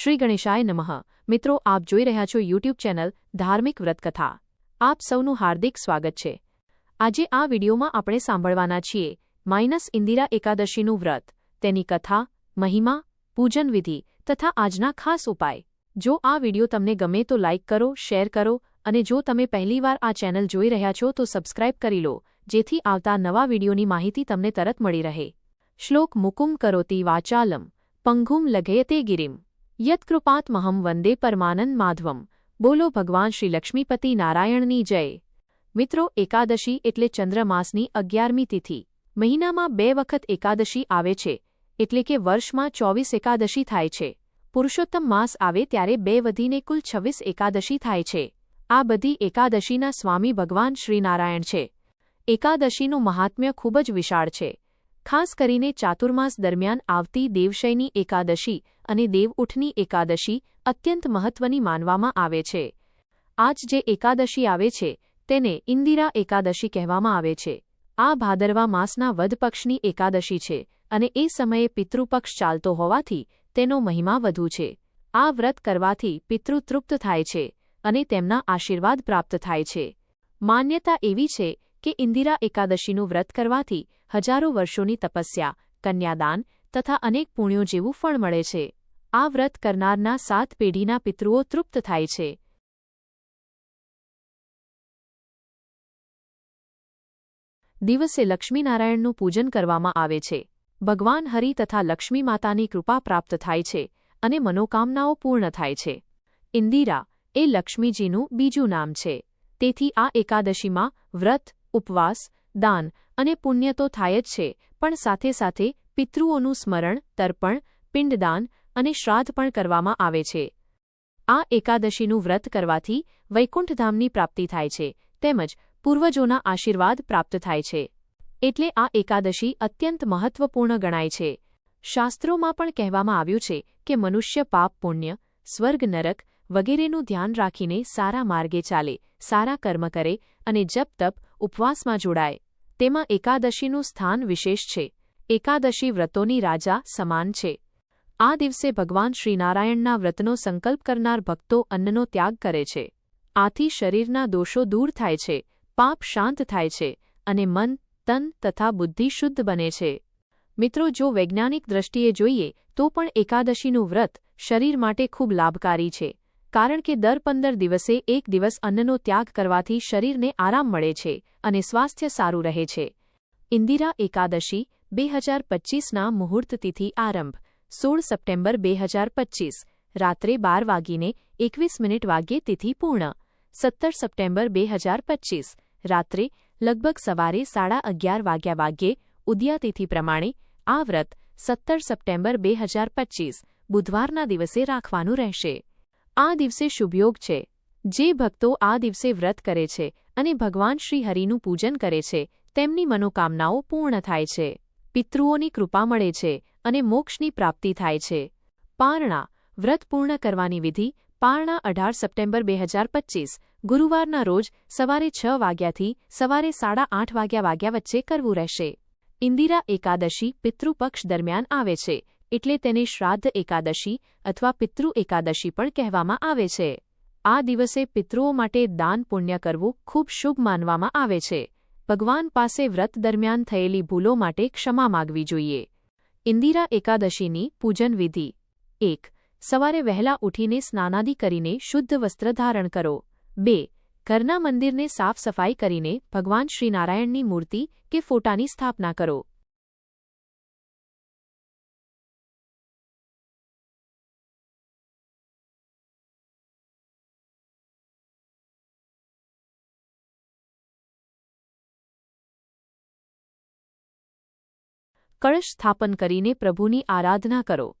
શ્રી ગણેશાય નમઃ. મિત્રો, આપ જોઈ રહ્યા છો યુટ્યુબ ચેનલ ધાર્મિક વ્રતકથા. આપ સૌનું હાર્દિક સ્વાગત છે. આજે આ વિડીયોમાં આપણે સાંભળવાના છીએ માઇનસ ઇન્દિરા એકાદશીનું વ્રત, તેની કથા, મહિમા, પૂજન વિધિ તથા આજના ખાસ ઉપાય. જો આ વીડિયો તમને ગમે તો લાઇક કરો, શેર કરો અને જો તમે પહેલીવાર આ ચેનલ જોઈ રહ્યા છો તો સબસ્ક્રાઇબ કરી લો, જેથી આવતા નવા વિડીયોની માહિતી તમને તરત મળી રહે. શ્લોક મુકુમ કરોતી વાચાલમ પંઘુમ લઘયતે ગિરિમ. યત્કૃપાત્મહમ વંદે પરમાનંદ માધવમ. બોલો ભગવાન શ્રી લક્ષ્મીપતિ નારાયણની જય. મિત્રો, એકાદશી એટલે ચંદ્રમાસની અગિયારમી તિથિ. મહિનામાં બે વખત એકાદશી આવે છે, એટલે કે વર્ષમાં ચોવીસ એકાદશી થાય છે. પુરુષોત્તમ માસ આવે ત્યારે બે વધીને કુલ છવ્વીસ એકાદશી થાય છે. આ બધી એકાદશીના સ્વામી ભગવાન શ્રીનારાયણ છે. એકાદશીનું મહાત્મ્ય ખૂબ જ વિશાળ છે. ખાસ કરીને ચાતુર્માસ દરમિયાન આવતી દેવશયની એકાદશી અને દેવઉઠની એકાદશી અત્યંત મહત્વની માનવામાં આવે છે. આજ જે એકાદશી આવે છે, તેને ઇન્દિરા એકાદશી કહેવામાં આવે છે. આ ભાદરવા માસના વધપક્ષની એકાદશી છે અને એ સમયે પિતૃપક્ષ ચાલતો હોવાથી તેનો મહિમા વધુ છે. આ વ્રત કરવાથી પિતૃ તૃપ્ત થાય છે અને તેમના આશીર્વાદ પ્રાપ્ત થાય છે. માન્યતા એવી છે કે ઇન્દિરા એકાદશીનું વ્રત કરવાથી હજારો વર્ષોની તપસ્યા, કન્યાદાન તથા અનેક પુણ્યો જેવું ફળ મળે છે. આ વ્રત કરનારના સાત પેઢીના પિતૃઓ તૃપ્ત થાય છે. દિવસે લક્ષ્મીનારાયણનું પૂજન કરવામાં આવે છે. ભગવાન હરિ તથા લક્ષ્મી માતાની કૃપા પ્રાપ્ત થાય છે અને મનોકામનાઓ પૂર્ણ થાય છે. ઇન્દિરા એ લક્ષ્મીજીનું બીજું નામ છે. તેથી આ એકાદશીમાં વ્રત ઉપવાસ, દાન અને પુણ્ય તો થાય જ છે, પણ સાથે સાથે પિતૃઓનું સ્મરણ, તર્પણ, પિંડદાન અને શ્રાદ્ધ પણ કરવામાં આવે છે. આ એકાદશીનું વ્રત કરવાથી વૈકુંઠધામની પ્રાપ્તિ થાય છે, તેમજ પૂર્વજોના આશીર્વાદ પ્રાપ્ત થાય છે. એટલે આ એકાદશી અત્યંત મહત્વપૂર્ણ ગણાય છે. શાસ્ત્રોમાં પણ કહેવામાં આવ્યું છે કે મનુષ્ય પાપ, પુણ્ય, સ્વર્ગ, નરક વગેરેનું ધ્યાન રાખીને સારા માર્ગે ચાલે, સારા કર્મ કરે અને જપ, તપ ઉપવાસમાં જોડાય. તેમાં એકાદશીનું સ્થાન વિશેષ છે. એકાદશી વ્રતોની રાજા સમાન છે. આ દિવસે ભગવાન શ્રીનારાયણના વ્રતનો સંકલ્પ કરનાર ભક્તો અન્નનો ત્યાગ કરે છે. આથી શરીરના દોષો દૂર થાય છે, પાપ શાંત થાય છે અને મન, તન તથા બુદ્ધિ શુદ્ધ બને છે. મિત્રો, જો વૈજ્ઞાનિક દ્રષ્ટિએ જોઈએ તો પણ એકાદશીનું વ્રત શરીર માટે ખૂબ લાભકારી છે. કારણ કે દર પંદર દિવસે એક દિવસ અન્નનો ત્યાગ કરવાથી શરીરને આરામ મળે છે અને સ્વાસ્થ્ય સારું રહે છે. ઇન્દિરા એકાદશી બે હજાર પચ્ચીસના મુહૂર્ત તિથિ આરંભ, સોળ સપ્ટેમ્બર બે હજાર પચ્ચીસ, રાત્રે બાર વાગીને એકવીસ મિનિટ વાગ્યે તિથિ પૂર્ણ. સત્તર સપ્ટેમ્બર બે હજાર પચ્ચીસ, રાત્રે લગભગ સવારે સાડા અગિયાર વાગ્યા વાગ્યે ઉદ્યાતિથિ પ્રમાણે આ વ્રત સત્તર સપ્ટેમ્બર બે હજાર પચ્ચીસ, બુધવારના દિવસે રાખવાનું રહેશે. આ દિવસે શુભયોગ છે. જે ભક્તો આ દિવસે વ્રત કરે છે અને ભગવાન શ્રી હરિનું પૂજન કરે છે, તેમની મનોકામનાઓ પૂર્ણ થાય છે. પિતૃઓની કૃપા મળે છે અને મોક્ષની પ્રાપ્તિ થાય છે. પારણા, વ્રત પૂર્ણ કરવાની વિધિ, પારણા અઢાર સપ્ટેમ્બર બે હજાર પચ્ચીસ ગુરુવારના રોજ સવારે છ વાગ્યાથી સવારે સાડા આઠ વાગ્યા વાગ્યા વચ્ચે કરવું રહેશે. ઇન્દિરા એકાદશી પિતૃપક્ષ દરમિયાન આવે છે. એટલે તેને શ્રાદ્ધ એકાદશી અથવા પિતૃ એકાદશી પણ કહેવામાં આવે છે. આ દિવસે પિતૃઓ માટે દાન પુણ્ય કરવું ખૂબ શુભ માનવામાં આવે છે. ભગવાન પાસે વ્રત દરમિયાન થયેલી ભૂલો માટે ક્ષમા માગવી જોઈએ. ઇન્દિરા એકાદશીની પૂજન વિધિ. એક, સવારે વહેલા ઉઠીને સ્નાનાદિ કરીને શુદ્ધ વસ્ત્ર ધારણ કરો. બે, ઘરના મંદિરને સાફ સફાઈ કરીને ભગવાન શ્રીનારાયણની મૂર્તિ કે ફોટાની સ્થાપના કરો. કળશ સ્થાપન કરીને પ્રભુની આરાધના કરો.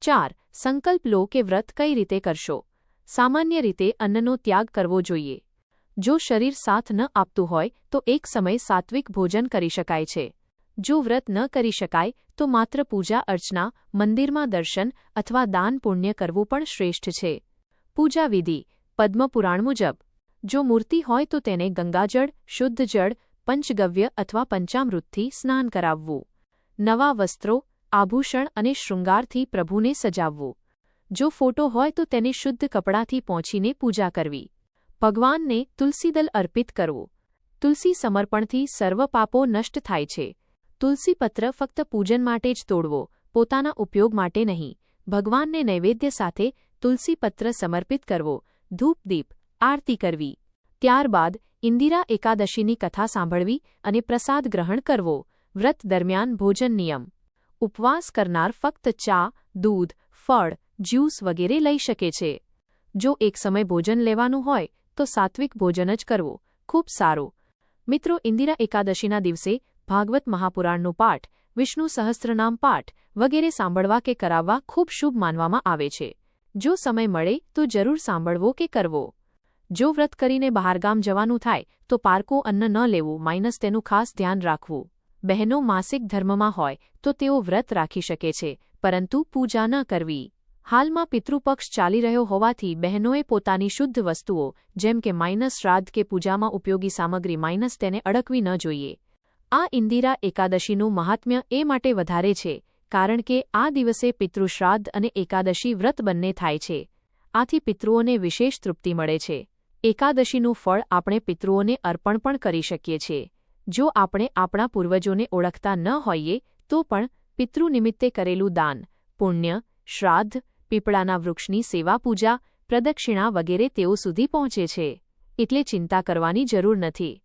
ચાર, સંકલ્પ લો કે વ્રત કઈ રીતે કરશો. સામાન્ય રીતે અન્નનો ત્યાગ કરવો જોઈએ. જો શરીર સાથ ન આપતું હોય, તો એક સમય સાત્વિક ભોજન કરી શકાય છે. જો વ્રત ન કરી શકાય, તો માત્ર પૂજા અર્ચના, મંદિરમાં દર્શન અથવા દાન પુણ્ય કરવું પણ શ્રેષ્ઠ છે. પૂજા વિધિ, પદ્મપુરાણ મુજબ. જો મૂર્તિ હોય તો તેને ગંગાજળ, શુદ્ધ જળ, પંચગવ્ય અથવા પંચામૃતથી સ્નાન કરાવવું. નવા વસ્ત્રો, આભૂષણ અને શૃંગારથી પ્રભુને સજાવવો. જો ફોટો હોય તો તેને શુદ્ધ કપડાથી પહોંચીને પૂજા કરવી. ભગવાનને તુલસીદલ અર્પિત કરવો. તુલસી સમર્પણથી સર્વ પાપો નષ્ટ થાય છે. તુલસીપત્ર ફક્ત પૂજન માટે જ તોડવો, પોતાના ઉપયોગ માટે નહીં. ભગવાનને નૈવેદ્ય સાથે તુલસીપત્ર સમર્પિત કરવો ધૂપદીપ આરતી કરવી. ત્યારબાદ ઇન્દિરા એકાદશીની કથા સાંભળવી અને પ્રસાદ ગ્રહણ કરવો. વ્રત દરમિયાન ભોજન નિયમ. ઉપવાસ કરનાર ફક્ત ચા, દૂધ, ફળ, જ્યુસ વગેરે લઈ શકે છે. જો એક સમય ભોજન લેવાનું હોય, તો સાત્વિક ભોજન જ કરવું. ખૂબ સારું. મિત્રો, ઇન્દિરા એકાદશીના દિવસે ભાગવત મહાપુરાણનો પાઠ, વિષ્ણુ સહસ્ત્રનામ પાઠ વગેરે સાંભળવા કે કરાવવા ખૂબ શુભ માનવામાં આવે છે. જો સમય મળે, તો જરૂર સાંભળવો કે કરવો. જો વ્રત કરીને બહારગામ જવાનું થાય, તો પારકું અન્ન ન લેવું માઇનસ તેનું ખાસ ધ્યાન રાખવું. બહેનો માસિક ધર્મમાં હોય, તો તેઓ વ્રત રાખી શકે છે, પરંતુ પૂજા ન કરવી. હાલમાં પિતૃપક્ષ ચાલી રહ્યો હોવાથી બહેનોએ પોતાની શુદ્ધ વસ્તુઓ, જેમ કે માઇનસ શ્રાદ્ધ કે પૂજામાં ઉપયોગી સામગ્રી માઇનસ તેને અડકવી ન જોઈએ. આ ઇન્દિરા એકાદશીનું મહાત્મ્ય એ માટે વધારે છે, કારણ કે આ દિવસે પિતૃશ્રાદ્ધ અને એકાદશી વ્રત બંને થાય છે. આથી પિતૃઓને વિશેષ તૃપ્તિ મળે છે. એકાદશીનું ફળ આપણે પિતૃઓને અર્પણ પણ કરી શકીએ છીએ. જો આપણે આપણા પૂર્વજોને ઓળખતા ન હોઈએ, તો પણ પિતૃ નિમિત્તે કરેલું દાન, પુણ્ય, શ્રાદ્ધ, પીપળાના વૃક્ષની સેવા પૂજા, પ્રદક્ષિણા વગેરે તેઓ સુધી પહોંચે છે. એટલે ચિંતા કરવાની જરૂર નથી.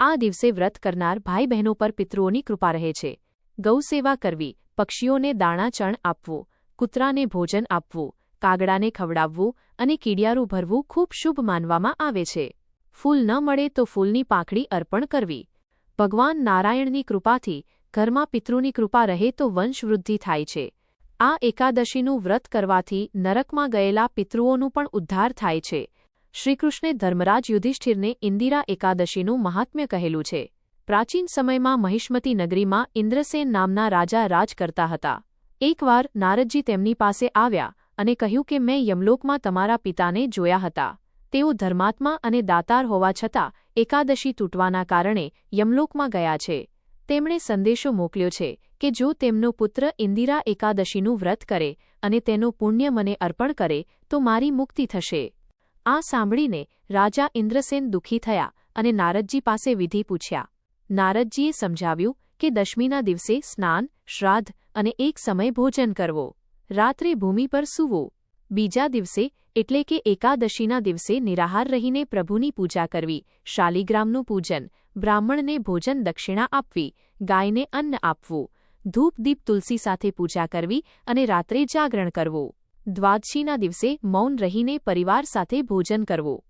આ દિવસે વ્રત કરનાર ભાઈ બહેનો પર પિતૃઓની કૃપા રહે છે. ગૌસેવા કરવી, પક્ષીઓને દાણા ચણ આપવું, કૂતરાને ભોજન આપવું, કાગડાને ખવડાવવું અને કીડિયારું ભરવું ખૂબ શુભ માનવામાં આવે છે. ફૂલ ન મળે તો ફૂલની પાંખડી અર્પણ કરવી. ભગવાન નારાયણની કૃપાથી ઘરમાં પિતૃની કૃપા રહે તો વંશવૃદ્ધિ થાય છે. આ એકાદશીનું વ્રત કરવાથી નરકમાં ગયેલા પિતૃઓનું પણ ઉદ્ધાર થાય છે. શ્રીકૃષ્ણે ધર્મરાજ યુધિષ્ઠિરને ઇન્દિરા એકાદશીનું મહાત્મ્ય કહેલું છે. પ્રાચીન સમયમાં મહિષ્મતી નગરીમાં ઇન્દ્રસેન નામના રાજા રાજ કરતા હતા. એકવાર નારદજી તેમની પાસે આવ્યા અને કહ્યું કે, મેં યમલોકમાં તમારા પિતાને જોયા હતા. તેઓ ધર્માત્મા અને દાતાર હોવા છતાં એકાદશી તૂટવાના કારણે યમલોકમાં ગયા છે. તેમણે સંદેશો મોકલ્યો છે કે જો તેમનો પુત્ર ઇન્દિરા એકાદશીનું વ્રત કરે અને તેનું પુણ્ય મને અર્પણ કરે, તો મારી મુક્તિ થશે. આ સાંભળીને રાજા ઇન્દ્રસેન દુઃખી થયા અને નારદજી પાસે વિધિ પૂછ્યા. નારદજીએ સમજાવ્યું કે દશમીના દિવસે સ્નાન, શ્રાદ્ધ અને એક સમય ભોજન કરવો. રાત્રે ભૂમિ પર સૂવો. બીજા દિવસે એટલે કે એકાદશીના દિવસે નિરાહાર રહીને પ્રભુની પૂજા કરવી, શાલિગ્રામનું પૂજન, બ્રાહ્મણને ભોજન દક્ષિણા આપવી, ગાયને અન્ન આપવું ધૂપદીપ તુલસી સાથે પૂજા કરવી અને રાત્રે જાગરણ કરવું. દ્વાદશીના દિવસે મૌન રહીને પરિવાર સાથે ભોજન કરવું.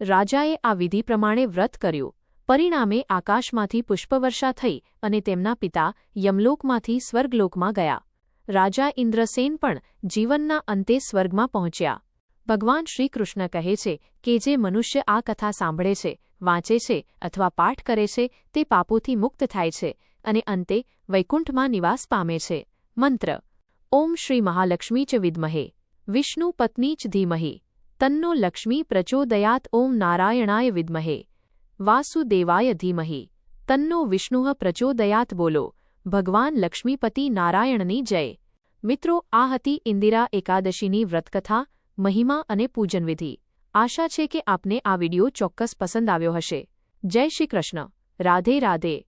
રાજાએ આ વિધિ પ્રમાણે વ્રત કર્યું. પરિણામે આકાશમાંથી પુષ્પવર્ષા થઈ અને તેમના પિતા યમલોકમાંથી સ્વર્ગલોકમાં ગયા. રાજા ઇન્દ્રસેન પણ જીવનના અંતે સ્વર્ગમાં પહોંચ્યા. ભગવાન શ્રીકૃષ્ણ કહે છે કે જે મનુષ્ય આ કથા સાંભળે છે, વાંચે છે અથવા પાઠ કરે છે, તે પાપોથી મુક્ત થાય છે અને અંતે વૈકુંઠમાં નિવાસ પામે છે. મંત્ર. ઓમ શ્રી મહાલક્ષ્મી ચ વિદ્મહે. વિષ્ણુ પત્ની ચ ધીમહે. તન્નો લક્ષ્મી પ્રચોદયાત ઓમ નારાયણાય વિદ્મહે. વાસુદેવાય ધીમહે. તન્નો વિષ્ણુઃ પ્રચોદયાત બોલો. ભગવાન લક્ષ્મીપતિ નારાયણની જય. મિત્રો, આ હતી ઇન્દિરા એકાદશીની વ્રતકથા. મહિમા અને પૂજનવિધિ. આશા છે કે આપને આ વિડિયો ચોક્કસ પસંદ આવ્યો હશે. જય શ્રી કૃષ્ણ. રાધે રાધે.